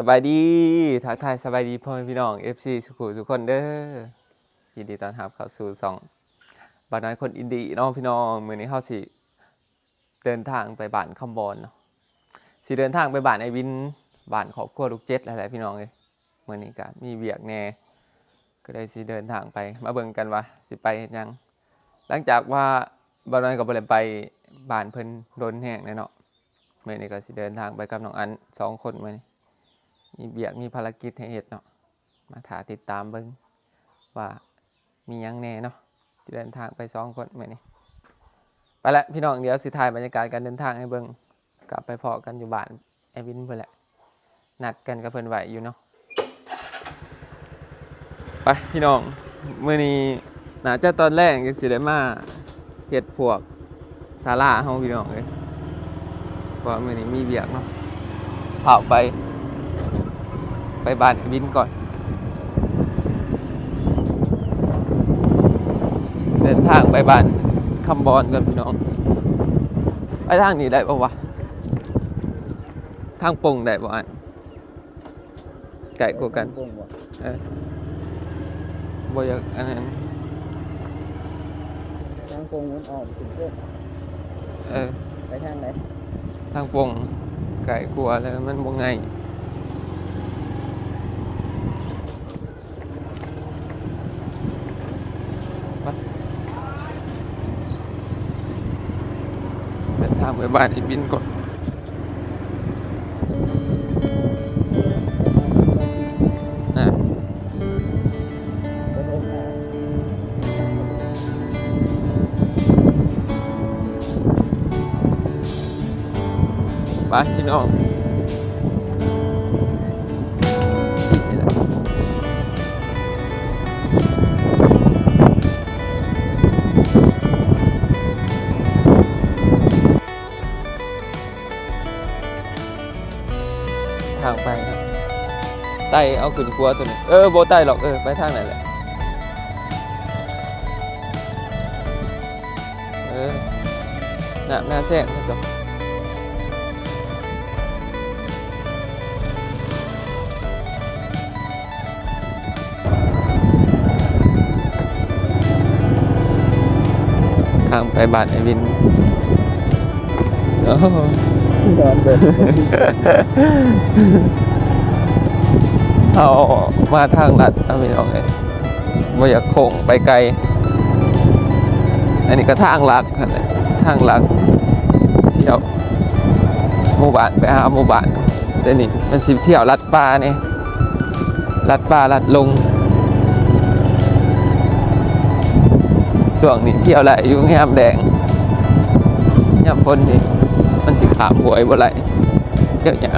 สบายดีทักทายสบายดีพ่อแม่พี่น้อง FC สุขุทุกคนเด้อยินดีต้อนรับเข้าสู่สองบ้านน้อยคนอินดีน้องพี่น้องมือนี้เฮาสิเดินทางไปบ้านคำบอนเนาะสิเดินทางไปบ้านไอวินบ้านครอบครัวลูกเจ็ดหลายๆพี่น้องเลยมือนี้ก็มีเวียกแน่ก็ได้สิเดินทางไปมาเบิ่งกันว่าสิไปยัง หลังจากว่าบ้านน้อยก็บ่ได้ไปบ้านเพิ่นโดนแห้งแน่เนาะมื้อนี้ก็สิเดินทางไปกับน้องอันสองคนมื้อนี้ มีเบียกมีภารกิจให้เฮ็ดเนาะมาถาติดตามเบิ่งว่ามียังแน่เนาะที่เดินทางไปสองคนมื้อนี้ไปละพี่น้องเดี๋ยวสิถ่ายบรรยากาศการเดินทางให้เบิ่งกลับไปพอกันอยู่บ้านไอวินเพิ่นแหละนัดกันกับเพิ่นไหวอยู่เนาะไปพี่น้องมื้อนี้หนาจะตอนแรกก็สิได้มาเฮ็ดพวกศาลาเฮาพี่น้องเอ้ยเพราะว่ามื้อนี้มีเบียกเนาะเผาไป ไปบ้านวินก่อนเดินทางไปบ้านคำบอนกันพี่น้องไปทางนี้ได้ปะวะทางปงได้ปะอันไก่กว่ากันปงบ่เออบ่อยากอันนั้นทางปงมันออกถึงเพื่อนเออไปทางไหนทางปงไก่กลัวแล้วมันบ่ไงไป เดินทางไปบ้านไอ้บินก่อนนะไปลงหาไปพี่น้อง ต่เอาขึ้นครัวตัวนี้เออโบไต่หรอกเออไปทางไหนแหละเออหน้าหน้าแซงเขาจะทางไปบ้านไอวินโอ้โหนอนเดิน เอามาทางลัดเอาไม่ออกเลยว่อยากโค้งไปไกล อันนี้ก็ทางลักนะทางลักเที่ยวหมู่บ้านไปหาหมู่บ้านแต่นี่มันสิเที่ยวลัดป่าเนี่ยลัดป่าลัดลงส่วงนี้เที่ยวไหลอยู่แง่มแดงย่ำฝนนี่มันสิขามหวยบ่ไหลเที่ยวอย่างมา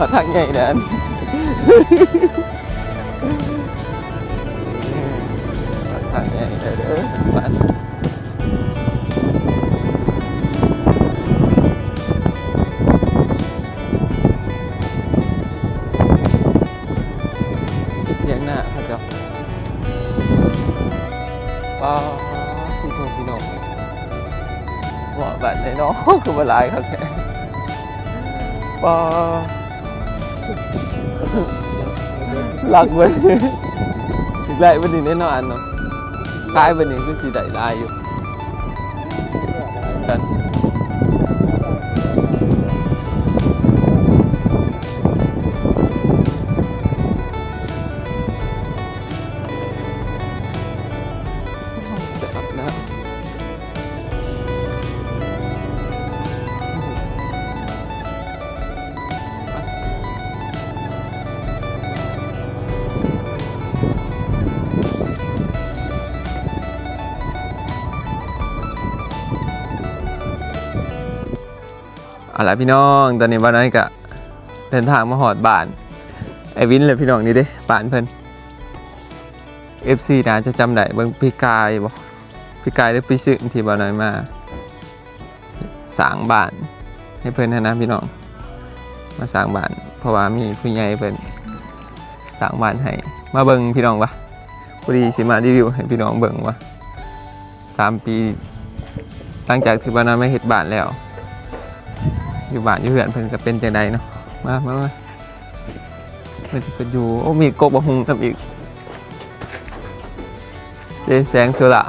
ขอดทางใหญ่แดนขอดทางใหญ่เด้อเด้อบ้า รับแค่ปอหลักวันนี้ อีกไรวันนี้แน่นอนเนาะคล้ายวันนี้ก็สีได้ลายอยู่ เอาละพี่น้องตอนนี้บ้านน้อยก็เดินทางมาหอดบ้านไอวินเลยพี่น้องนี่เด้บ้านเพิ่น FC นะจะจำได้เบิ่งพี่กายบ่พี่กายได้ไปซื้อที่บ้านน้อยมาสร้างบ้านให้เพิ่นนะนะพี่น้อง มาสร้างบ้าน เพราะว่ามีผู้ใหญ่เพิ่นสร้างบ้านให้มาเบิ่งพี่น้องวะพอดีสิมารีวิวให้พี่น้องเบิ่งว่าสามปีหลังจากที่บ้านน้อยม่เฮ็ดบ้านแล้ว อยู่บ้านอยู่เหือนเพิ่นก็เป็นจังใดเนาะมามามาเพิ่นเพิ่นอยู่โอ้มีกบบ่หุงทำอีกเจแสงสุระ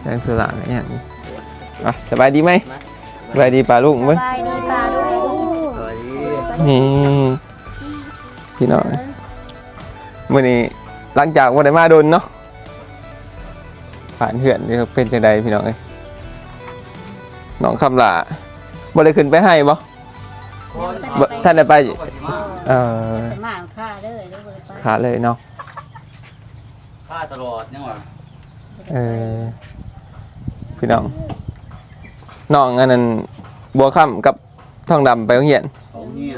แสงสุระอะไรอย่างนี้อะสบายดีไหมสบายดีป่าลุงสเว้ยบายดีปลาลูกนี่พี่น้องมื้อนี้หลังจากบ่ได้มาโดนเนาะผ่านเหือนนี่เป็นจังใดพี่น้องเอ้ย น้องคำหลาบ่ได้ขึ้นไปให้บ่บ่ท่านได้ไปเอ่อสมานค่าเด้อเด้อบ่ได้ไปขาเลยเนาะฆ่าตลอดยังวะเออพี่น้องน้องอันนั้นบัวค่ำกับทองดำไปโรงเรียนเขาเงี้ย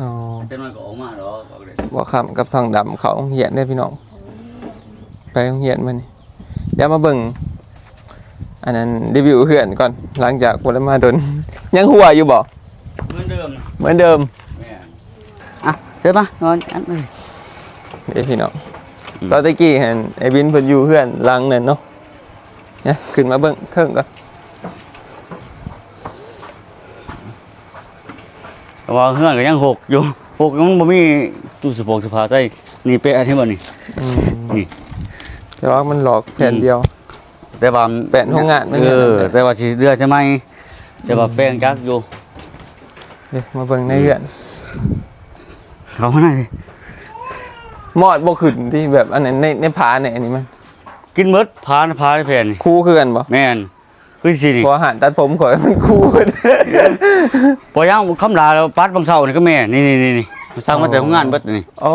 อ๋อเจ้าน้อยก็ออกมาหรอบอกเลยบัวค่ำกับทองดำเขาโรงเรียนได้อพี่น้องไปโรงเรียนมานี่เดี๋ยวมาเบิ่ง อันนั้นรีวิวเพื่อนก่อนหลังจากวันมาดน ยังหัวอยู่บ่เหมือนเดิมนะเหมือนเดิมแม่อะเสร็จปะนอนอันนึงเดี๋ยวพี่น้องอืมตอนตะกี้เห็นไอ้บินเพิ่นอยู่เพื่อนหลังนั่นเนาะเนี่ยขึ้นมาเบิ่งเทิงก่อนแต่ว่าเฮือนก็ยังหกอยู่หกยังบ่มีตู้สปองสภาใส่นี่เป๊ะที่บ่นี่อืมนี่แต่ว่ามันหลอกแผ่นเดียว แต่ว่าแปะโรงงานมันเอเนี่ยอแต่ว่าสิเดือใช่ไหมแต่ว่าแป้งจักอยู่เดี๋ยวมาเบิ่งในเพื่อนเขาไหนมอดบ่ขึ้นที่แบบอันนั้นในในผาเนี่ยอันนี้มัน กินหมดพานพาในแผ่นนี่คู่คือกันบ่แม่นคือสินี่พออาหารตัดผมข่อยมันคู่กันพอย่างคำลาแล้วปัดบางเช้านี่ก็แม่นี่นี่นี่นี่สร้างมาแต่โรงงานเบิดนี่โอ้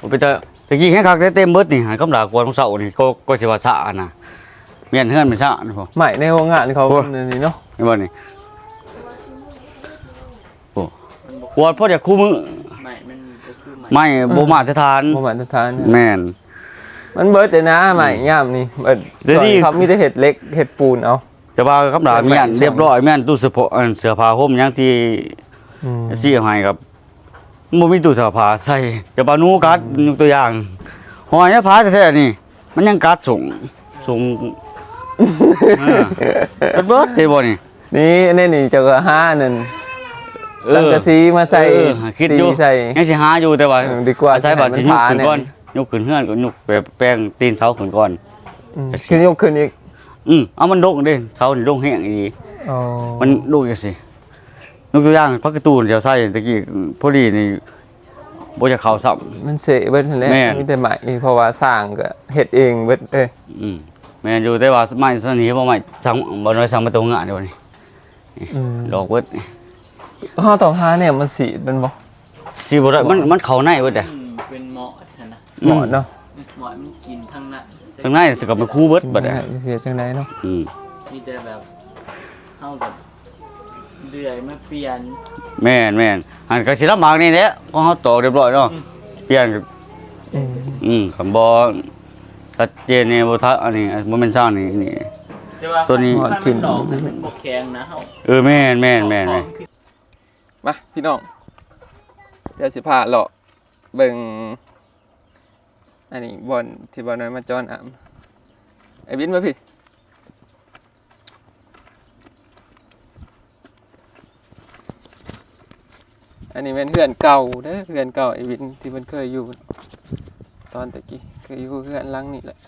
ผมไปเจอ ตะกี้แค่คักได้เต็มเบิดนี่หายคำด่ากวนของเสานี่ก็ก็สิว่าสะนะเมียนเฮือนเป็นสะนะพ่อ ใหม่ในโรงงานเขาโอ้อันนี่เนาะนี่บ่นี่โอ้กวนพ่ออยากคู่มือไม่มันก็คือไม่ไม่บ่มาตรฐานบ่มาตรฐานเนี่ยแม่น มันเบิดเลยนะใหม่ย่ามนี่เบิดเดี๋ยวส่วนนี้เขามีแต่เห็ดเล็กเห็ดปูนเอาแต่ว่าคำด่าเดี๋ยวเมียนแม่นเรียบร้อยแม่นตู้เสื้อผ้าอันเสื้อผ้าห่มหยังที่อืม ซี่ให้ครับ บ่มีตู้เสื้อผ้าใส่จะปานูกัดยกตัวอย่างหอยเนี่ยผ้าแท้ๆนี่ มันยังกัดส่งส่งเออเป็นเบิดเด้บ่นี่ นี่อันนี้นี่เจะก็ห้านั่นเออ สังกะสีมาใส่เออคิดตีอยู่ใส่ ยังสิหาอยู่แต่ว่าเออดีกว่าอาศัยบัตรสิให้ยุมักนขึ้นพาก่อนเนี่ยยุกขึ้นเฮือนก็ยุกแบบแป้งตีนเสาขึ้นก่อน อืมขึ้นยกขึ้นอีกอืมเอามันโดกเด้เสานี่โดกแห้งอีหลีอ๋อมันโดกจังซี่ย กตัวอย่างพักการ์ตูนเดี๋ยวใส่ตะกี้พอดีนี่บ่จะเข้าซ้ำมันเสะเบิดนั่นแหละแม่นมีแต่ใหม่เพราะว่าสร้างก็เฮ็ดเองเบิดเอ้ยอืมแม่นอยู่แต่ว่าไม้สนี้บ่ไม้สั่งบ่น้อยสั่งมาตรงงานเดี๋ยวนี้อืมดอกเบิดข้าวต้องหาเนี่ยมันสีมันบ่สิบ่ได้มันมันเข้าในเบิดอะอืมเป็นเหมาะนะเหมาะเนาะเหมาะมันกินทั้งนั้นข้างในสิกับมันคู่เบิดบัดอะเสียจังไดเนาะอืมมีแต่แบบเข้ากับ เดือยมาเปลี่ยน แม่นแม่นอันก็สิลำบากนี่แหละก็เฮาตอกเรียบร้อยเนาะอืม เปลี่ยนอืมอืมคำบอชัดเจนในบทัอันนี้โมเมนต์สร้างนี่นี่ แต่ว่าตัวนี้คัมันดอกมันบกแข็งนะเฮาเออแม่นแม่นแม่นขแม่อนงคือมาพี่น้องเดี๋ยวสิพาเลาะเบิ่งอันนี้บอลที่บอลน้อยมาจอนอะไอ้บินมาพี่ อันนี้เป็นเพื่อนเก่าเด้อเพื่อนเก่าไอ้บินที่มันเคยอยู่ ตอนตะกี้เคยอยู่เพื่อนหลังนี่แหละ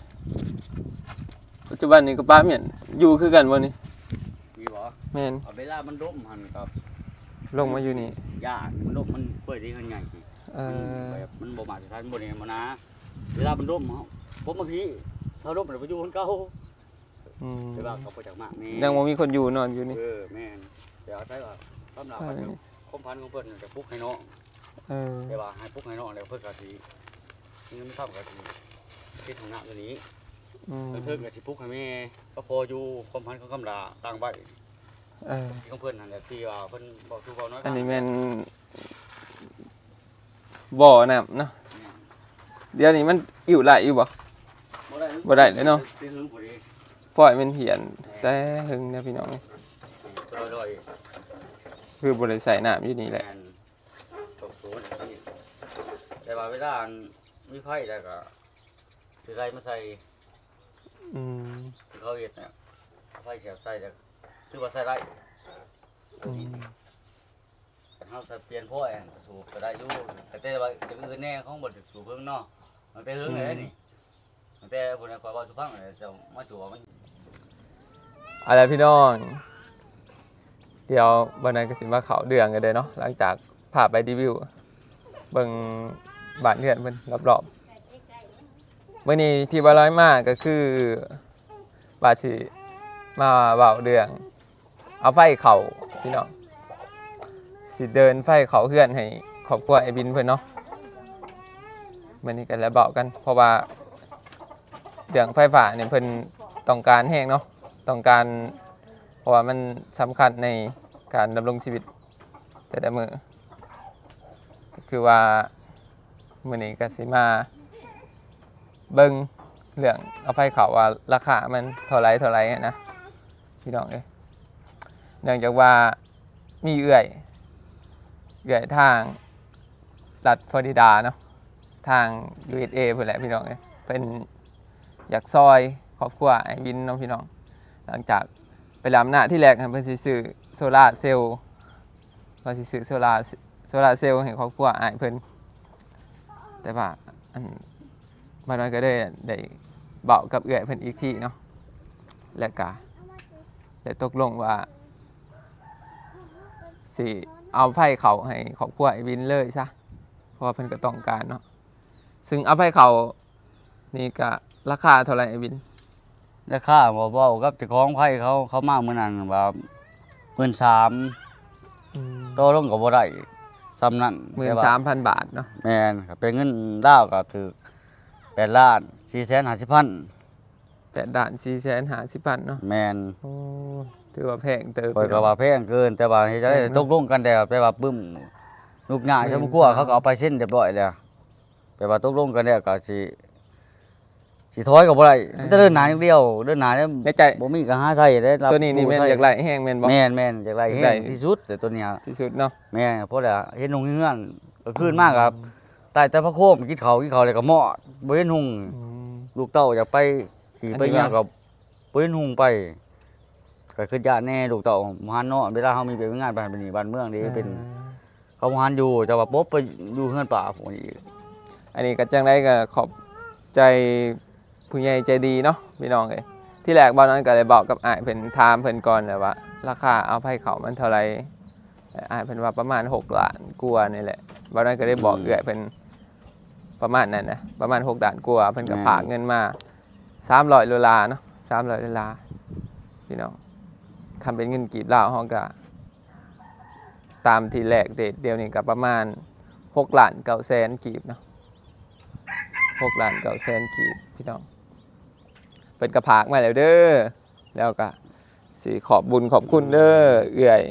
ปัจจุบันนี้ก็ป้าเหมียนอยู่คือกันวันนี้มีบ่แม่นเอาเวลามันร่มหันกับลงมาอยู่นี่หญ้ามันร่มมันเปิดที่ข้างใหญ่เออแบบมันบ่มาสถานบ่นี่บ่นะเวลามันร่มเฮาผมบางทีเขาร่มแล้วไปอยู่คนเก่าอืมแต่ว่าเขาบ่จักมากนี่ยังบ่มีคนอยู่นอนอยู่นี่เออแม่นแต่เอาใช้ว่าสำหรับ ใช่ว่าคมพันธุ์ของเพิ่นจะปลุกให้น้องเออแต่ว่าให้ปลุกให้น้องแล้วเพิ่นก็สินี่มันทำก็สิติดของหน้าตัวนี้ออืมเทิงกับสิปลุกให้แม่ก็พออยู่ความพันของคำลาต่างใบเออที่ของเพิ่นนั่นแหละที่ว่าเพิ่นบอกสู่เว้าน้อยอันนี้แม่นบ่อน้ำเนาะเดี๋ยวนี้มันอยู่ไหลอยู่บ่ บ่ได้เลยเนาะที่ถึงพอดีฝอยมันเหียนแต่หึงนะพี่น้อง ลอย คือบ่ได้ใส่น้ำอยู่นี่ๆแหละม่นตกสูงนี่แต่ว่าเวลาอันมีไฟแล้วก็สิไรมาใส่อืมที่เขาเฮ็ดเนี่ยเอาไฟเสียบใส่แล้วคือว่าใส่ได้อืมแต่เฮาใส่เปลี่ยนพ่อแอนสูบก็ได้อยู่แต่แต่ว่าอย่างอื่นแน่ของบ่ได้สูบเพิ่งเนาะมันแต่เฮิงเลยนี่มันแต่พุ่นน่ะขอยเว้าสุฟังเลยจะมาจูว่ามัน เอาล่ะไรพี่น้อง เดี๋ยววันนั้นก็สิมาเขาเดืองกันเลยเนาะหลังจากพาไปรีวิวเบิ่งบ้านเรือนเพิ่นรอบๆมื้อนี้ที่ว่าร้อยมากก็คือว่าสิมาเว้าเรื่อง เอาไฟเขาพี่น้องสิเดินไฟเขาเฮือนให้ครอบครัวไอ้บินเพิ่นเนาะมื้อนี้ก็แล้วเบากัน เพราะว่าเรื่องไฟฟ้าเนี่ยเพิ่นต้องการแห้งเนาะต้องการ เพราะว่ามันสำคัญในการดำรงชีวิตแต่ละมือก็คือว่ามือนี้ก็สิมาเบิงเรื่องเอาไฟเขาว่าราคามันเท่าไรเท่าไรนะพี่น้องเอ้ยเนื่องจากว่ามีเอื่อยเอื่อยทางรัฐฟลอริดาเนาะทาง USA เพื่อนแหละพี่น้องเอ้ยเป็นอยากซอยครอบครัวไอ้วินเนาะพี่น้อง หลังจาก ไปลำหน้าที่แรกครับเพิ่นสิซื้อโซลาร์เซลล์เพิ่นสิซื้อโซลาร์โซลาร์เซลล์ให้ครอบครัวอ้ายเพิ่นแต่ว่าอันมาน้อยก็ได้ได้เบากับเอื้อยเพิ่นอีกทีเนาะแล้วก็ได้ตกลงว่าสิเอาไฟเขาให้ครอบครัวไอ้วินเลยซะเพราะว่าเพิ่นก็ต้องการเนาะซึ่งเอาไฟเขานี่ก็ราคาเท่าไหร่ไอ้วิน ราคาบ่เว้ากับเจ้าของไผเขาเขามามื้อนั้นว่า13,000ต่อรองก็บ่ได้ซ้ำนั้นหมื่นแต่ว่ สามพันบาทเนาะแม่นก็เป็นเงินดาวก็ถึก8ล้าน450,000แปดด่านสี่แสนหาสิบพันเนาะแม่นโอ้ถือว่าแพงเติบข่อยก็ว่าแพงเกิน แต่ว่าเฮ็ดจังได๋ตกลงกันแล้วแปลว่าปึ้มลูกหญ้าชมครัวเขาก็เอาไปเส้นเรียบร้อยแล้วแปลว่าตกลงกันแล้วก็สิ สิถอยก็บ่ได้มันจะเดินหน้าอย่างเดียว เดินหน้าแล้วในใจ บ่มีก็หาใช้ได้รับตัวนี้นี่แม่นผู้อใช้ยากไล่แห้งแม่นบ่ แม่นแม่นอยากไล่อยากแห้ได้งที่สุดแต่ตัวเนี้ยที่สุดเนาะแม่เพราะแล้วเฮ็ดหุงเฮือนก็คืนมากครับใต้แต่พระโคมกินข้าวกินข้าวแล้วก็เหมาะบ่เห็นหุงอืม ลูกเต้าอยากไปขี่ไปอันนี้เนี่ยว่าก็บ่เห็นหุงไปก็คือญาติแน่ลูกเต้าบ่หันเนาะเวลาเฮามีไปงานบ้านเป็นนี่บ้านเมืองนี่เป็นเขาบ่หันอยู่แต่ว่าปุ๊บไปอยู่เฮือนป่าพวกนี้อันนี้ก็จังได้ก็ขอบใจ ผู้ใหญ่ใจดีเนาะพี่น้องเอ้ยที่แรกบ่าวนั้นก็เลยบอกกับอ้ายเพิ่นถามเพิ่นก่อนแหละว่า ราคาเอาไผเขามันเท่าไหร่อ้ายเพิ่นว่าประมาณ6ล้านกว่านี่แหละบ่าวนั้นก็ได้บอกเอื้อยเพิ่นประมาณนั้นนะประมาณ6ล้านกว่าเพิ่นก็ฝากเงินมา300ดอลลาร์เนาะ300ดอลลาร์พี่น้องทำเป็นเงินกีบลาวเฮาก็ตามที่แรกเดทเดียวนี่ก็ประมาณ6ล้าน9แสนกีบเนาะหกล้านเก้าแสนกีบพี่น้อง เป็นกระพากมาแล้วเด้อแล้วก็สีขอบบุญขอบคุณเด้อเอื่อย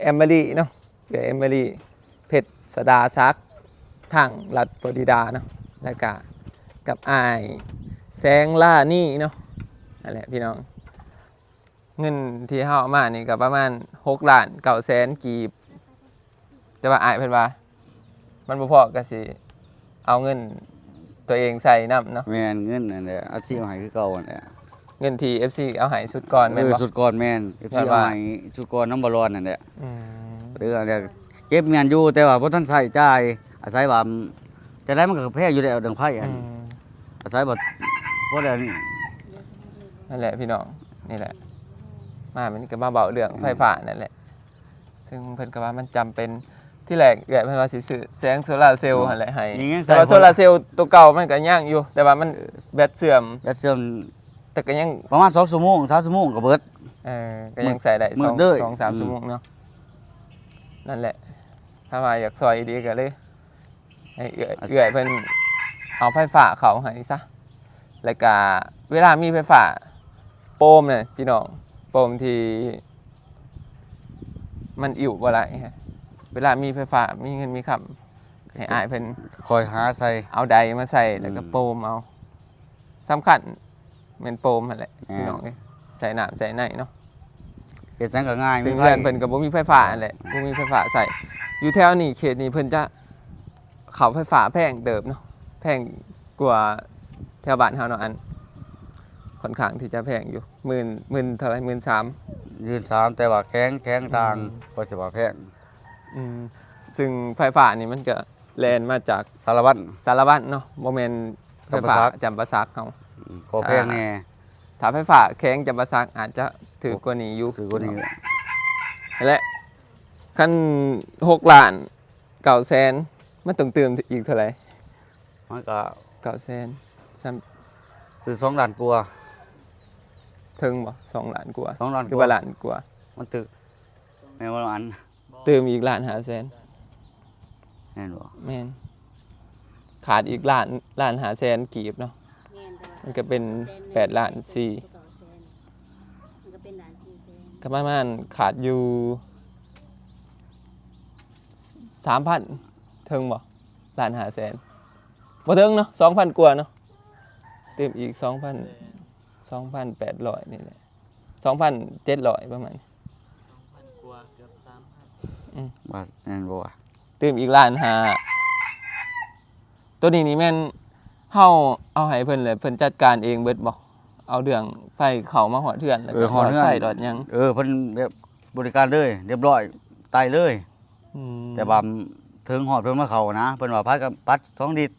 แอมเบอรี่เนาะเอื่อยแอมเบอรี่เพชรสดาซักทางรัฐฟลอริดาเนาะแล้วก็กับอายแสงล่านี่เนาะนั่นแหละพี่น้องเงินที่เฮาเอามานี่ก็ประมาณ6ล้านเก้าแสนกีบ แต่ว่าอายเพิ่นว่า มันบ่พอก็สิเอาเงิน ตัวเองใส่น้ำเนาะแม่นเงินนั่นแหละอาชีพให้คือเก่านั่นแหละเงินที FC เอาใหายสุดก่อนแม่นเอบ่อสุดก่อนแม่น FC แบบว่าเอาให้สุดก่อนน้ำบ่ร้อนนั่นแหละอืมเรื่องเนี่ยเก็บเงินอยู่แต่ว่าบ่ทันใช้จ่ายอาศัยว่าแต่ได้มันก็แพงอยู่แล้วดังไผอัอืนมอาศัยบ่บ่ได้นี่นั่นแหละพี่น้องนี่แหละ มามันก็มาเบาเรื่องไฟฟ้านั่นแหละ ซึ่งเพิ่นก็ว่ามันจำเป็น ที่แรกใหญ่เพิ่นว่าสิซื้อแสงโซลาร์เซลล์หั่นแหละให้นี่ยังแต่ว่าโซลาร์เซลล์ตัวเก่ามันก็ยังอยู่ แต่ว่ามันแบตเสื่อมแบตเสื่อมแต่ก็ยังประมาณ2ชั่วโมง3ชั่วโมงก็เบิด เออก็ยังใส่ได้มืสดองเลยสองสามอืม ชั่วโมงเนาะนั่นแหละ ถ้าว่าอยากซอยดีก็เลยให้เอื้อยเอื้อยเพิ่นเอาไฟฟ้าเขาให้ซะแล้วก็เวลามีไฟฟ้าโปมเนี่ยพี่น้องโปมที่ มันอิ่วบ่ไหลฮะ เวลามีไฟฟ้ามีเงินมีคำให้อายเพิ่นคอยหาใส่ เอาใดมาใส่แล้วก็อืมโปมเอาสำคัญเป็นโปมนั่นแหละอ่า พี่น้องเอ้ยใส่น้ำใส่ในเนาะเฮ็ดจังก็ง่ายซึ่งมีเพื่อนไผเพิ่นก็บ่มีไฟฟ้านั่นแหละบ่มีไฟฟ้าใส่อยู่แถวนี้เขตนี้เพิ่นจะเขาไฟฟ้าแพงเติบเนาะแพงกว่าแถวบ้านเฮาเนาะอันค่อนข้างที่จะแพงอยู่หมื่นหมื่นเท่าไหร่หมื่นสาม ยืนสามแต่ว่าแข็งแข็งต่างอืมก็สิว่าแพง อืมซึ่งไฟฟ้านี่มันก็แลนมาจากสารวัตร สารวัตรเนาะบ่แม่นไฟฟ้าจำปาสัก จำปาสักเฮาอืมก็แพงแน่ถ้าไฟฟ้าแข็งจำปาสักอาจจะถือกว่านี้อยู่ถือกว่านี้และขั้นหกล้านเก่าแสนมันต้องเติมอีกเท่าไหร่มันก็เก่าแสนซ้ซื้อ2ล้านกว่าำถึงบ่สองล้านกว่า2ล้านหกรือว่าว่าล้านกว่ามันตึกแม่นบ่อัน เติมอีกล้านห้าแสนแม่นบ่แม่นขาดอีกล้านล้านห้าแสนกีบเนาะแม่นแต่ว่ามันก็เป็นแปดล้านสี่ มันก็เป็นล้านสี่แสนก็ประมาณขาดอยู่สามพันถึงบ่ล้านห้าแสนบ่ถึงเนาะสองพันกว่าเนาะเติมอีกสองพันสองพันแปดร้อยนี่แหละสองพันเจ็ดร้อยประมาณกว่าเกือบสามพั นว่าแม่นบ่วะเติมอีกล้านห้าตัวนี้นี่แม่นเฮาเอาให้เพิ่นเลยเพิ่นจัดการเองเบิดบ่เอาเรื่องไฟเข้ามาหอดเทือนแล้วเอก็อฮอดเฮือน ไฟดอดหยังเออเพิ่นแบบบริการเลยเรียบร้อยตายเลย อืมแต่ว่าถึงหอดเพิ่นมาเข้านะเพิ่นว่าพัดกับปัดสองดิด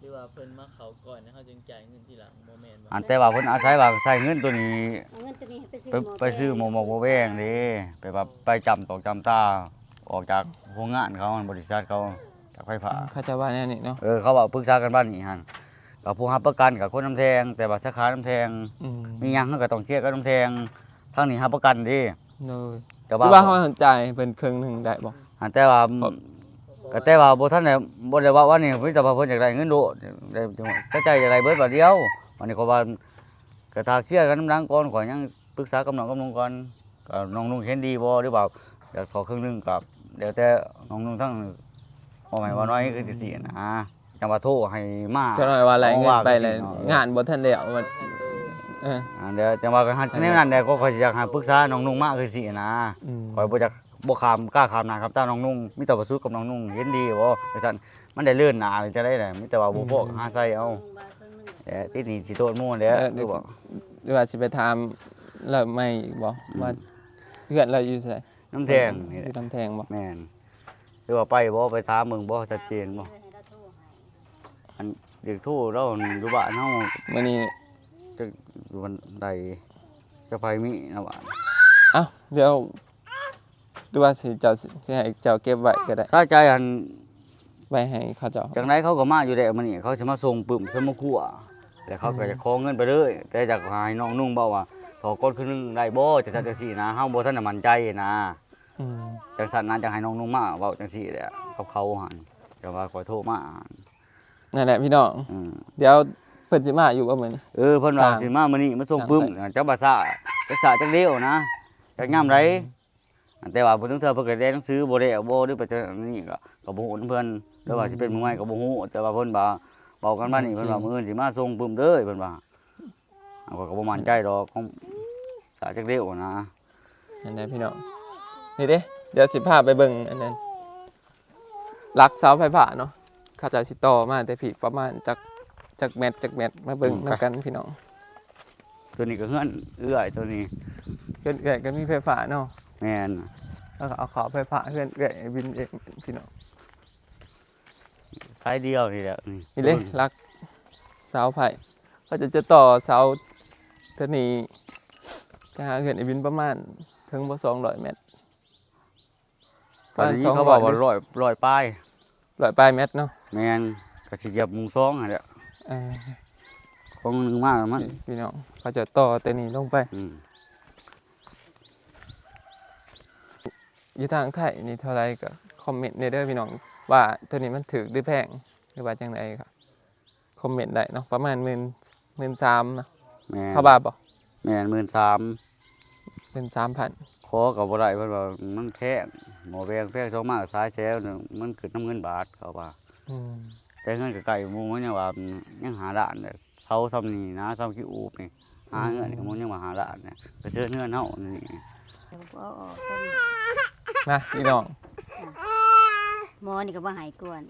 หรือว่าเพิ่นมาเขาก่อนนะเขาจึงจ่ายเงินทีหลังโมเมนต์อันแต่ว่าเพิ่นอาศัยว่าใช้เงินตัวนี้เอาเงินตัวนี้ให้ไปซื้อไปไปซื้อหมอหมอบ่แวงเด้ไปว่าไปจำตอกจำตา ออกจากโรงงานเขาบริษัทเขาจากไฟฟ้าเขาจะว่าแน่นี่เนาะเออเขาว่าปรึกษากันบ้านนี้หั่นกับผู้รับประกันกับคนน้ำแทง แต่ว่าสาขาน้ำแทงอืมมีหยังเขาก็ต้องเคลียร์กับน้ำแทงทางนี้รับประกันเด้เลยแต่หรือว่าว่าเฮาสนใจเพิ่นครึ่งหนึงได้บ่ อันแต่ว่าครับ ก็แต่ว่าบ่ทันได้บ่ได้ว่าว่านี่มีแต่ว่าเพิ่นอยากได้เงินโดดได้จังหวะกระจายอยากได้เบิดบาทเดียววันนี้เขาว่าก็ทาเคลียร์กันน้ำหลังก่อนขอยยังปรึกษากับน้องกับน้องก่อนก็น้องนุ่งเห็นดีบ่หรือเปล่าอยากขอครึ่งหนึงกับ เดี๋ยวแต่น้องนุ่งทั้งบ่หมายว่าน้อยคือจังซี่นะจังว่าโทรให้มาก็หน่อยว่าอะไรเงินไปเลยเอาว่างานบ่ทันแล้วมันเอออ่าเดี๋ยวจังว่าก็หัดแนวนั้นเดี๋ยวก็ขอยสิอยากหาปรึกษาน้องนุ่งมากคือสินะอืมข่อยบ่จักบ่ขามกล้าขามหน้าครับตาน้องนุ่งมีแต่ว่าสู้กับน้องนุ่งเห็นดีบ่จังซั่นมันได้เลื่อนหน้าหรือจะได้แหละมีแต่ว่าบ่พอหาใส่เอาลงบาทครึ่งหนึงแต่ที่นี่สิโตดหมู่เด้อหรือบ่หรือว่าสิไปถามแล้วไม่อีกบ่ว่าเพื่อนเราอยู่ไส น้ำแทงนี่อแหละยู่น้ำแทงบ่แม่นหรือว่าไปบ่ไปถามเบิ่งบ่ชัดเจนบ่ให้เราโทรให้อันเด็กโทรเราอยู่บ้านเฮามื้อนี้จะอยู่วันใดจะไปมีนะว่าเอ้าเดี๋ยวดูว่าสิเจ้าสิสิให้เจ้าเก็บไว้ก็ได้ถ้าใจอันไว้ให้เขาเจ้าจังไดเขาก็มาอยู่แล้วมื้อนี้เขาสิมาส่งปึ้มสมครัวแล้วเขาก็จะขอเงินไปเลยแต่อยากให้น้องนุ่งเบาว่าถอกดคือนึงได้บ่จังซั่นจังซี่นะเฮาบ่ทันได้มั่นใจนะอืม จังซั่นนะจังให้น้องนุ่งมาเว้าจังซี่แหละกับเขาหั่นจังว่าขอโทษมาหั่นนั่นแหละพี่น้องอืมเดี๋ยวเพิ่นสิมาอยู่บ่มื้อนี้ เออเพิ่นว่าสร้างสิมามื้อนี้มาส่งสร้างปึ้มไปจักบาซ่าจักษาจักเดียวนะจักยามไรอันแต่ว่าเพิ่นถึงเธอเพิ่นก็ได้หนังสือบ่ได้เอาบ่หรือไปจังนี่ก็ก็บ่ฮู้นำเพิ่นหรือว่าสิเป็นมือใหม่ก็บ่ฮู้แต่ว่าเพิ่นว่าบอกกันว่านี่เพิ่นว่ามื้ออื่นสิมาส่งปึ้มเด้อเพิ่นว่าเอาก็บ่มั่นใจดอกของสาจักเดียวนะนั่นแหละพี่น้อง นี่เด้เดี๋ยวสิพาไปเบิ่งอันนั้นลักเสาไฟฟ้าเนาะเขาเจะสิต่อมาแต่พี่ประมาณจักจักเม็ดจักเม็ดมาเบิ่งนํกันพี่น้องตัวนี้ก็เฮือนเอื้อยตัวนี้เพื่อนเอื้อยก็มีไฟฟ้าเนาะแม่นแล้วก็เอาเขาไฟฟ้าเพื่อนเอื้อยบินเองพี่น้องสายเดียวนี่แหละนี่นี่เลยลักเสาไผ่เขาจะจะต่อเสาเท่านี้ก็หาเงินไอ้บินประมาณถึงบ่200เมตร ตอนนี้เขาบอกว่าร้อยร้อยป้ายร้อยปลายเมตรเนาะแม่นก็สิเหยียบมุงซองนั่นแหละเออของหนึงมากมันพี่น้องเขาจะต่อตัวนี้ลงไปอืมอยู่ทางไทยนี่เท่าไรก็คอมเมนต์ในเด้อพี่น้อง ว่าตัวนี้มันถือหรือแพงหรือว่าจังไดครับคอมเมนต์ได้เนาะประมาณหมื่นหมื่นสามนะแม่นเข้าบาทบ่แม่น13,000หมื่นสามพันข อก็บ่ได้เพิ่นว่ามันแพงหมอแพงแพงสองมาสายแซวนึงมันขึ้นน้ำเงินบาทเขาว่าอืมแต่เงินก็ไกลหมู่มันยังว่ายังหาด้านเนี่ยเซาซ้ำนี่นะซ้ำขี้อูบนี่หาเงินก็มันยังว่าหาด้านเนี่ยก็เจอเงินเฮานี่เดี๋ยวเอาออกเพิ่นนะพี่น้องหมอนี่ก็บ่หายกวน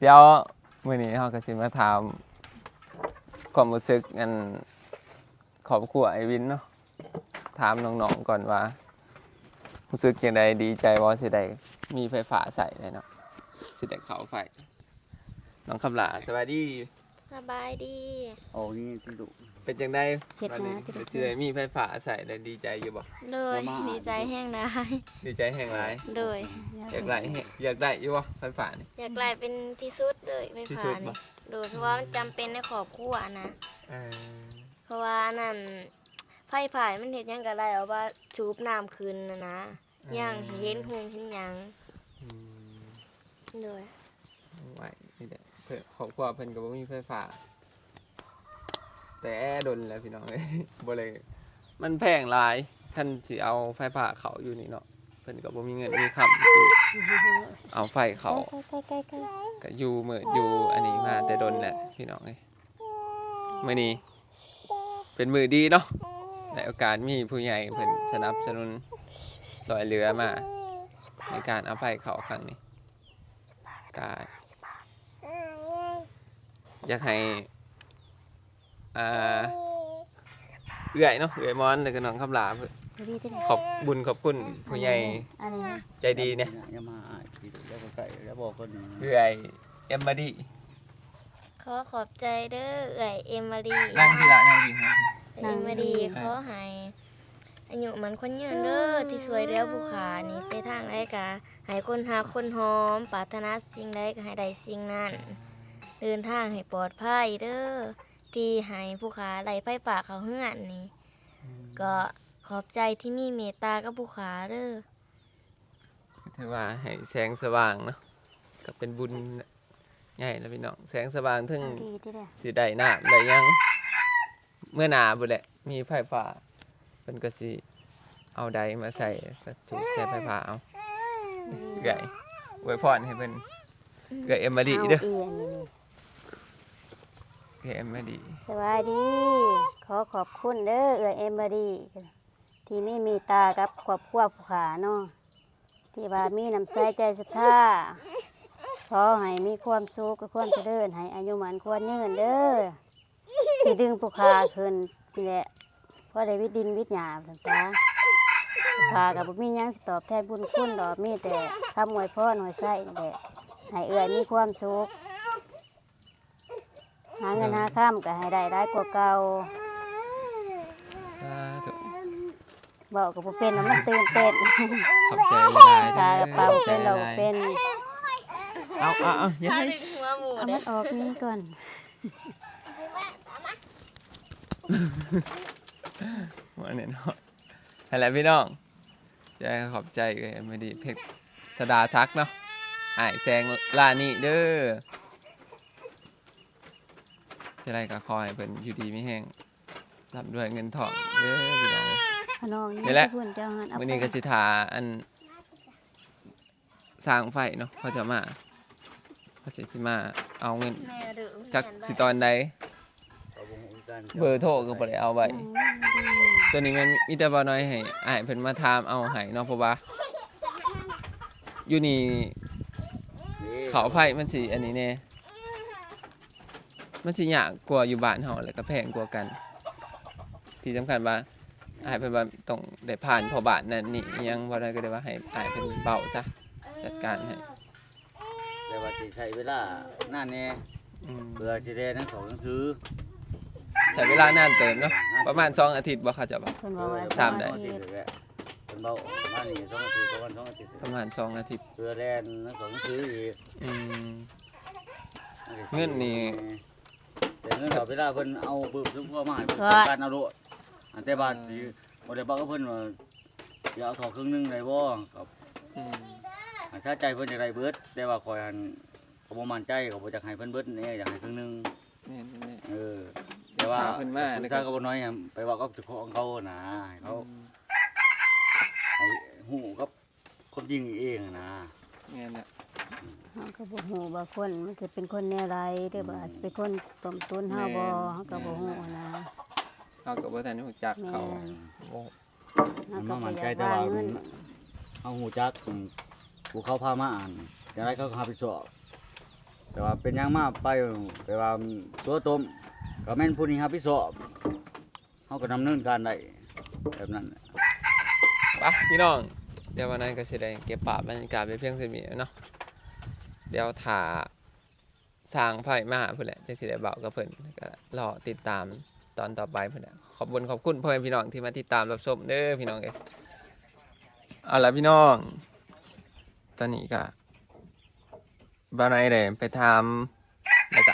เดี๋ยวมื้อนี้เฮาก็สิมาถามความรู้สึกอันครอบครัวไอวินเนาะ ถามน้องๆก่อนว่ารู้สึกจังไดดีใจบ่สิได้มีไฟฟ้าใส่เลยเนาะสิได้เข้าไฟ น้องคำหลาสวัสดีสบายดีโอ้นี่ที่ดุเป็นจังไดเสร็จวันนะนี้ที่สิได้มีไฟฟ้าใส่ได้ดีใจอยู่บ่เลยดีใจแห้งได้ดีใจแห่งหลายเลยอยากได้แฮงอยากได้อยู่บ่ไฟฟ้านี่อยากกลายเป็นที่สุดเลยไม่ที่ผ่าสุดนบ่โดยเพราะว่ามันจำเป็นในครอบครัวนะ เออเพราะว่านั่น ไฟผ่ายมันเห็นยังก็ได้เอาว่าชูบน้ำคืนนะนะย่างเห็นหุงเห็นหยังอืมเลยไว้นี่แหละเพิ่นครอบครัวเพิ่นก็บ่มีไฟฟ้า แต่ดนแล้วพี่น้องเอ้ย บ่เลยมันแพงหลายท่านสิเอาไฟฟ้าเขาอยู่นี่เนาะเพิ่นก็บ่มีเงินมีคำสิเอาไฟเขาใกล้ๆๆๆก็อยู่มื้ออยู่อันนี้มาแต่ดนแหละพี่น้องเอ้ยมื้อนี้เป็นมื้อดีเนาะ ในโอกาสมีผู้ใหญ่เพิ่นสนับสนุนสอยเหลือมา ในการเอาไฟเขาครั้งนี้ก็อยากให้อ่าเอื่อยเนาะเอื่อยมอนแต่ก็น้องคำลาเพิ่นเดี๋ยวพี่ที่ไหนขอบบุญขอบคุณผู้ใหญ่อะไรนะใจดีเนี่ยอย่ามาที่ดุแล้วก็ไกลแล้วบอกคนเอื่อยเอ็มมาดีขอขอบใจเด้อเอื่อยเอมมารีนั่งที่ละนั่งที่ฮะ เอ็มมารีขอให้อายุมันคนยืนเด้อที่สวยเรือผู้ขานี่ไปทางใดกะให้คนหาคนหอมปรารถนาสิ่งใดก็ให้ได้สิ่งนั้น เดินทางให้ปลอดภัยเด้อที่ให้ผู้ขาไหลไฟฝากเขาเฮือนนี่ ก็ขอบใจที่มีเมตตากับผู้ขาเด้อถือว่าให้แสงสว่างเนาะก็เป็นบุญใหญ่แล้วพี่น้องแสงสว่างถึงดีที่ไหนสิได้น้ำได้หยัง เมื่อหนาบุแหละ มีไฟฟ้าเพิ่นก็สิเอาใดมาใส่ก็ถูกใส่ไฟฟ้าเอาเอื่อยอวยพรให้เพิ่นเอื่อยเอ็มมาดีเด้อเอื่อยเอมมาดีสวัสดี ขอขอบคุณเด้อเอื้อเอมบอดีที่ไมีมีตากับครอบครัวผู้ขาเนาะที่ว่ามีน้ำใจใจสุดท่าขอให้มีความสุขความเจริญให้อายุหมันควรยืนเด้อ ที่ดึงผู้ขาขึ้นนี่แหละเพราะได้วิตดินวิทยาสันซะผู้ขากับบ่มีหยังสิตอบแทนบุญคุณดอกมีแต่คำอวยพรหวยไส้นี่แหละให้เอื้อมีความสุขหาเงินหาข้ามก็ให้ได้ได้กว่าเก่าสาธุบอกกับผู้เป็นว่ามันตื่นเต้นขอบใจหลายๆตาเด้กระเป๋าขอบใจเป็นหเราลายๆเป็นเอาเอาเอาอย่าให้หัวหมูเอาเด้ มันออกนี่ก่อน ว่าแน่นอนนั่นแหละพี่น้องจะขอบใจเลยไม่ดีเพชรสดาซักเนาะอ้ายแซงลานี่เด้อจะได้ก็คอยเพิ่นอยู่ดีไม่แห้งรับด้วยเงินทองเด้อพี่น้อง ขนมนี่แหละ เพื่อนเจ้าหันเอามื้อไปนี้ก็สิทาอันสร้างไฟเนาะเขาจะมาเขาจะสิมาเอาเงินแม่เด้อจักสิตอนใด เบอร์โทรก็บ่ได้เอาไว้อืมดีตัวนี้มันมีแต่บ่น้อยให้อ้ายเพิ่นมาถามเอาให้เนาะเพราะว่า อยู่นี่เขาไผมันสิอันนี้แน่มันสิยากกว่าอยู่บ้านเฮาแล้วก็แพงกว่ากัน ที่สำคัญว่าอ้ายเพิ่นว่าต้องได้ผ่านพอบ้านนั่นนี่อิหยังบ่ได้ก็ได้ว่าให้อ้ายเพิ่นเบาซะจัดการให้แต่ว่าสิใช้เวลานั่นแน่อืมเพื่อสิได้ทั้งสองหนังสือ ใช้เวลานานเติมเนาะประมาณ2อาทิตย์บ่เขาจะบ่ เพิ่นบอกว่าสามได้อาทิตย์เป็นเบาบ้านนี่สองอาทิตย์ประมาณสองอาทิตย์ประมาณ2อาทิตย์เพื่อแลนทั้งสองหนังสืออีกอืม เงินนี่ แต่เงินต่อเวลาเพิ่นเอาเบิกซุมพ่อมาให้เพิ่นการเอาโลดอันแต่บาทสิบ่ได้บอกกับเพิ่นว่าอย่าเอาถอครึ่งหนึงได้บ่ครับ อืมอันถ้าใจเพิ่นอยากได้เบิดแต่ว่าคอยอันก็บ่มั่นใจก็บ่อยากให้เพิ่นเบิดแน่อยากให้ครึ่งหนึง แม่นแม่นเออ แต่ว่าถามเพิ่นมาแล้วก็ผู้ชายก็บ่น้อยอะไปเว่ากับเจ้าของเขานะให้เขาให้ฮู้กับคนยิงเองอะนะแม่นน่ะเฮาก็บ่ฮู้ว่าคนมันจะเป็นคนแนวใดหรือว่าเป็นคนต้มตุนเฮาบ่เฮาก็บ่ฮู้นะเฮาก็บ่ทันรู้จักแม่เขานบ่เฮามันก็มาบ่มั่นอใจยากแต่ว่าว่าเงินเอาฮู้จักผู้เขาพามาอ่านอย่างไรเขาก็รับผิดชอบแต่ว่าเป็นหยังมาไปแต่ว่าตัวตม ก็แม่นผู้นี้รับผิดชอบเฮาก็ดำเนินการได้แบบนั้นไปพี่น้อง เดี๋ยววันนั้นก็สิได้เก็บภาบรรยากาศไว้เพียงเท่านี้เนาะเดี๋ยวถ้าสร้างไฟมาพุ่นแหละจะสิได้เบากับเพิ่นก็รอติดตามตอนต่อไปพุ่นขอบคุณขอบคุณพ่อแม่พี่น้องที่มาติดตามรับชมเด้อพี่น้องเอ้เอาละพี่น้อง ตอนนี้ก็บ้านไหนได้ไปทำ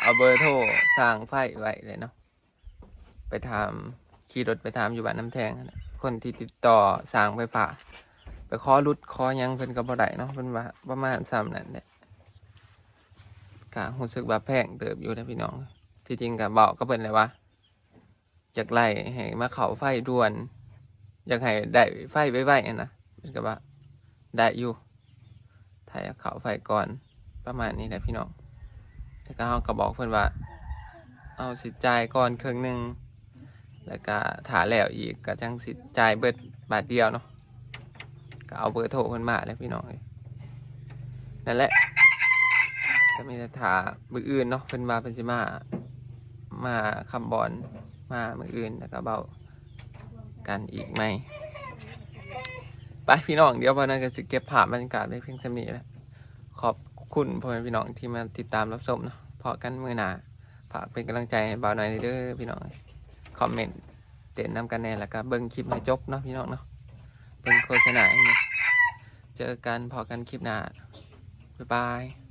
เอาเบอร์โทรสร้างไฟไว้เลยเนาะไปทำขี่รถไปทำอยู่บ้านน้ำแทงคนที่ติดต่อสร้างไฟฟ้าไปขอรุดขอยังเพิ่นก็บ่ได้เนาะเพิ่นว่าประมาณซ้ำนั่นแหละก็รู้สึกว่าแพงเติบอยู่นะพี่น้อง ที่จริงก็บอกก็เพิ่นเลยว่าอยากไล่ให้มาเขาไฟด่วน อยากให้ได้ไฟไวๆนะเพิ่นก็ว่าได้อยู่ถ้ายเขาไฟก่อนประมาณนี้แหละพี่น้อง แต่ก็เฮาก็บอกเพิ่นว่าเอาสิจ่ายก่อนครึ่งหนึ่งแล้วก็ถาแล้วอีกก็จังสิจ่ายเบิดบาทเดียวเนาะก็เอาเบอร์โทรเพิ่นมาแล้วพี่น้องนั่นแหละก็มีแต่ถามืออื่นเนาะเพิ่นว่าเพิ่นสิมามาคำบอลมามืออื่นแล้วก็เบากันอีกไหมไปพี่น้องเดี๋ยววันนั้นก็สิเก็บภาพบรรยากาศไว้เพียงเท่านี้แหละขอบคุณพ่อแม่พี่น้องที่มาติดตามรับชมเนาะ พอกันมือหนาฝากเป็นกำลังใจให้บ่าวหน่อยเด้อพี่น้องคอมเมนต์เต้นนำกันแน่แล้วก็เบิ้งคลิปให้จบเนาะพี่น้องเนาะเบิ่งโฆษณาให้เนี่ยเจอกันพอกันคลิปหน้าบ๊ายบาย